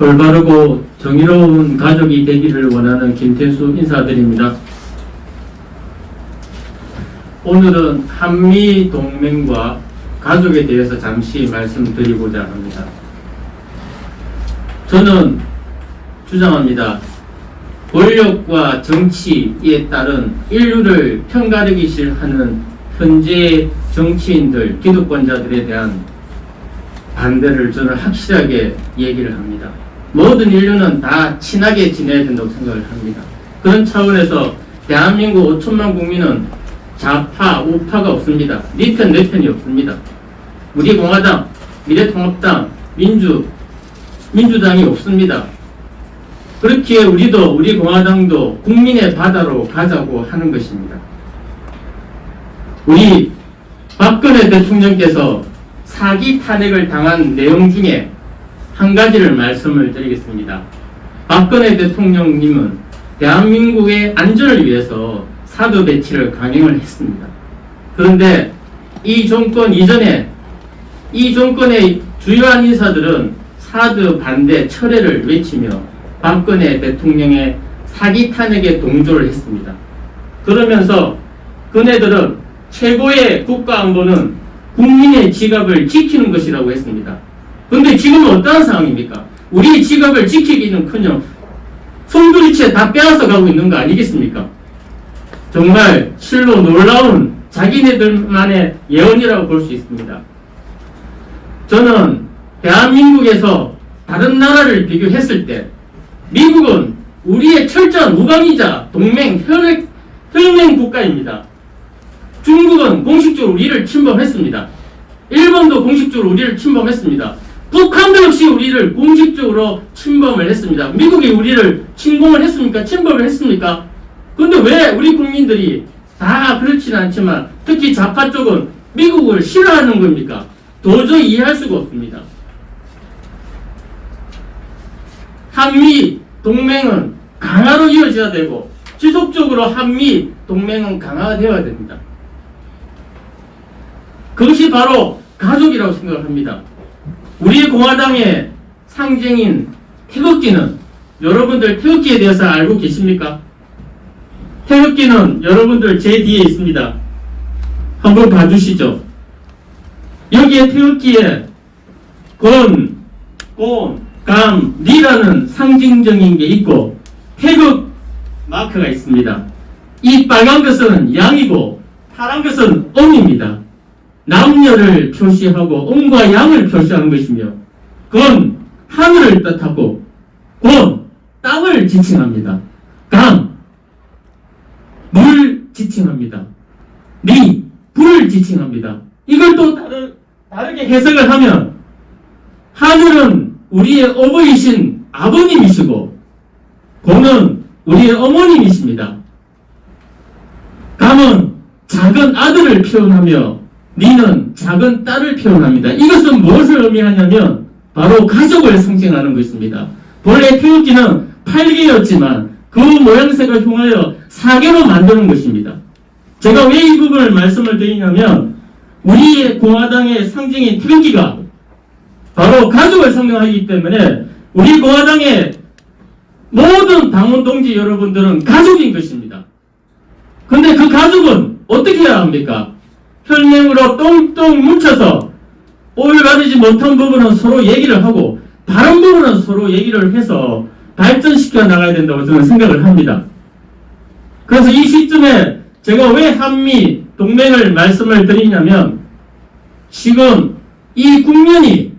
올바르고 정의로운 가족이 되기를 원하는 김태수 인사드립니다. 오늘은 한미 동맹과 가족에 대해서 잠시 말씀드리고자 합니다. 저는 주장합니다. 권력과 정치에 따른 인류를 편가르기 싫어하는 현재 정치인들, 기득권자들에 대한 반대를 저는 확실하게 얘기를 합니다. 모든 인류는 다 친하게 지내야 된다고 생각을 합니다. 그런 차원에서 대한민국 5천만 국민은 좌파, 우파가 없습니다. 네 편, 내 편이 없습니다. 우리 공화당, 미래통합당, 민주, 민주당이 없습니다. 그렇기에 우리도 우리 공화당도 국민의 바다로 가자고 하는 것입니다. 우리 박근혜 대통령께서 사기 탄핵을 당한 내용 중에 한 가지를 말씀을 드리겠습니다. 박근혜 대통령님은 대한민국의 안전을 위해서 사드 배치를 강행을 했습니다. 그런데 이 정권 이전에 이 정권의 주요한 인사들은 사드 반대 철회를 외치며 박근혜 대통령의 사기 탄핵에 동조를 했습니다. 그러면서 그네들은 최고의 국가 안보는 국민의 지갑을 지키는 것이라고 했습니다. 그런데 지금은 어떠한 상황입니까? 우리 지갑을 지키기는커녕 송두리째 다 빼앗아 가고 있는 거 아니겠습니까? 정말 실로 놀라운 자기네들만의 예언이라고 볼 수 있습니다. 저는 대한민국에서 다른 나라를 비교했을 때 미국은 우리의 철저한 우방이자 동맹 혈액, 혈맹 국가입니다. 중국은 공식적으로 우리를 침범했습니다. 일본도 공식적으로 우리를 침범했습니다. 북한도 역시 우리를 공식적으로 침범을 했습니다. 미국이 우리를 침공을 했습니까? 침범을 했습니까? 근데 왜 우리 국민들이 다 그렇지는 않지만 특히 좌파 쪽은 미국을 싫어하는 겁니까? 도저히 이해할 수가 없습니다. 한미 동맹은 강화로 이어져야 되고 지속적으로 한미 동맹은 강화되어야 됩니다. 그것이 바로 가족이라고 생각을 합니다. 우리 공화당의 상징인 태극기는 여러분들 태극기에 대해서 알고 계십니까? 태극기는 여러분들 제 뒤에 있습니다. 한번 봐주시죠. 여기에 태극기에 건, 곤, 감, 리라는 상징적인 게 있고 태극 마크가 있습니다. 이 빨간 것은 양이고 파란 것은 음입니다. 남녀를 표시하고 음과 양을 표시하는 것이며 건 하늘을 뜻하고 곤 땅을 지칭합니다. 감물 지칭합니다. 리 불을 지칭합니다. 이걸 또 다르, 다르게 해석을 하면 하늘은 우리의 어버이신 아버님이시고 공은 우리의 어머님이십니다. 감은 작은 아들을 표현하며 니는 작은 딸을 표현합니다. 이것은 무엇을 의미하냐면 바로 가족을 상징하는 것입니다. 본래 태극기는 8개였지만 그 모양새가 흉하여 4개로 만드는 것입니다. 제가 왜 이 부분을 말씀을 드리냐면 우리의 공화당의 상징인 태극기가 바로 가족을 상징하기 때문에 우리 공화당의 모든 당원 동지 여러분들은 가족인 것입니다. 근데 그 가족은 어떻게 해야 합니까? 혈맹으로 똥똥 뭉쳐서 오일가리지 못한 부분은 서로 얘기를 하고 다른 부분은 서로 얘기를 해서 발전시켜 나가야 된다고 저는 생각을 합니다. 그래서 이 시점에 제가 왜 한미 동맹을 말씀을 드리냐면 지금 이 국면이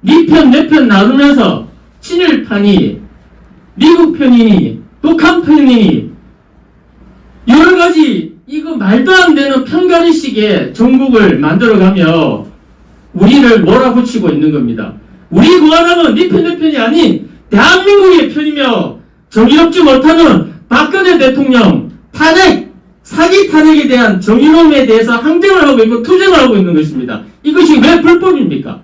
네편내편 나누면서 친일판이 미국 편이니 북한 편이니 여러 가지 이거 말도 안 되는 편가르식의 전국을 만들어가며 우리를 몰아붙이고 있는 겁니다. 우리 공화당은 네 편, 내 편이 아닌 대한민국의 편이며 정의롭지 못하는 박근혜 대통령 탄핵, 사기 탄핵에 대한 정의로움에 대해서 항쟁을 하고 있고 투쟁을 하고 있는 것입니다. 이것이 왜 불법입니까?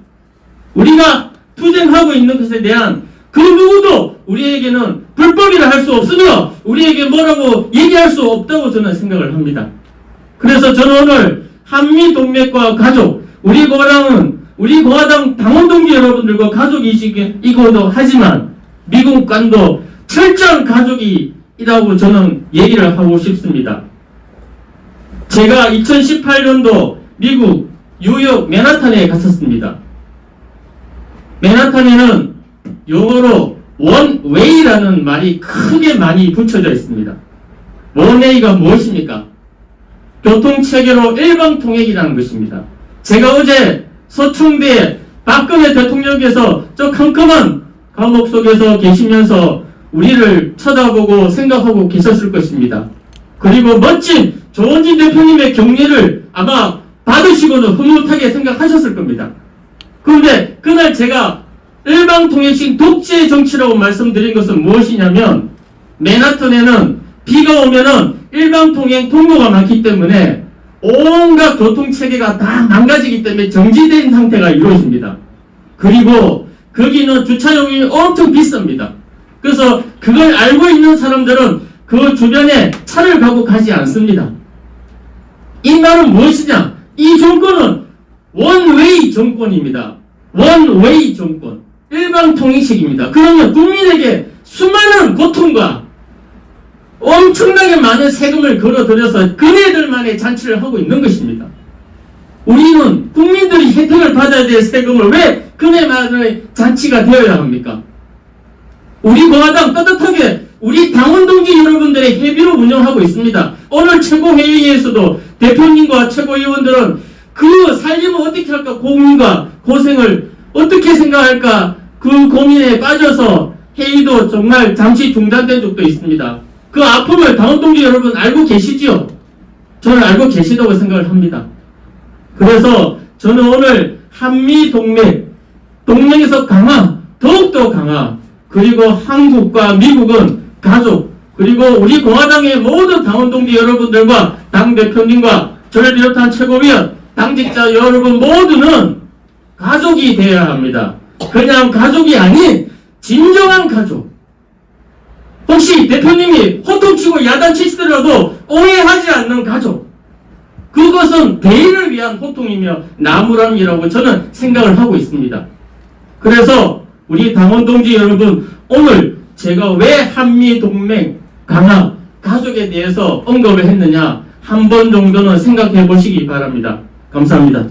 우리가 투쟁하고 있는 것에 대한 그 누구도 우리에게는 불법이라 할 수 없으며 뭐라고 얘기할 수 없다고 저는 생각을 합니다. 그래서 저는 오늘 한미 동맹과 가족, 우리 공화당은 우리 공화당 당원 동지 여러분들과 가족이시기도 하지만 미국 간도 철저한 가족이라고 저는 얘기를 하고 싶습니다. 제가 2018년도 미국 뉴욕 맨하탄에 갔었습니다. 맨하탄에는 영어로 원웨이라는 말이 크게 많이 붙여져 있습니다. 원웨이가 무엇입니까? 교통체계로 일방통행이라는 것입니다. 제가 어제 서청대 박근혜 대통령께서 저 컴컴한 감옥 속에서 계시면서 우리를 쳐다보고 생각하고 계셨을 것입니다. 그리고 멋진 조원진 대표님의 격려를 아마 받으시고는 흐뭇하게 생각하셨을 겁니다. 그런데 그날 제가 일방통행식 독재 정치라고 말씀드린 것은 무엇이냐면 맨하탄에는 비가 오면은 일방통행 통로가 많기 때문에 온갖 교통체계가 다 망가지기 때문에 정지된 상태가 이루어집니다. 그리고 거기는 주차요금이 엄청 비쌉니다. 그래서 그걸 알고 있는 사람들은 그 주변에 차를 가고 가지 않습니다. 이 말은 무엇이냐? 이 정권은 원웨이 정권입니다. 원웨이 정권. 일방통행식입니다. 그러면 국민에게 수많은 고통과 엄청나게 많은 세금을 걸어들여서 그네들만의 잔치를 하고 있는 것입니다. 우리는 국민들이 혜택을 받아야 될 세금을 왜 그네만의 잔치가 되어야 합니까? 우리 공화당 떳떳하게 우리 당원 동지 여러분들의 회비로 운영하고 있습니다. 오늘 최고회의에서도 대표님과 최고위원들은 그 살림을 어떻게 할까 고민과 고생을 어떻게 생각할까 그 고민에 빠져서 회의도 정말 잠시 중단된 적도 있습니다. 그 아픔을 당원 동지 여러분 알고 계시지요? 저는 알고 계시다고 생각을 합니다. 그래서 저는 오늘 한미 동맹, 동맹에서 강화, 더욱더 강화, 그리고 한국과 미국은 가족, 그리고 우리 공화당의 모든 당원 동지 여러분들과 당 대표님과 저를 비롯한 최고위원, 당직자 여러분 모두는 가족이 되어야 합니다. 그냥 가족이 아닌 진정한 가족. 혹시 대표님이 호통치고 야단치시더라도 오해하지 않는 가족. 그것은 대의를 위한 호통이며 나무람이라고 저는 생각을 하고 있습니다. 그래서 우리 당원 동지 여러분 오늘 제가 왜 한미 동맹 강화 가족에 대해서 언급을 했느냐 한 번 정도는 생각해 보시기 바랍니다. 감사합니다.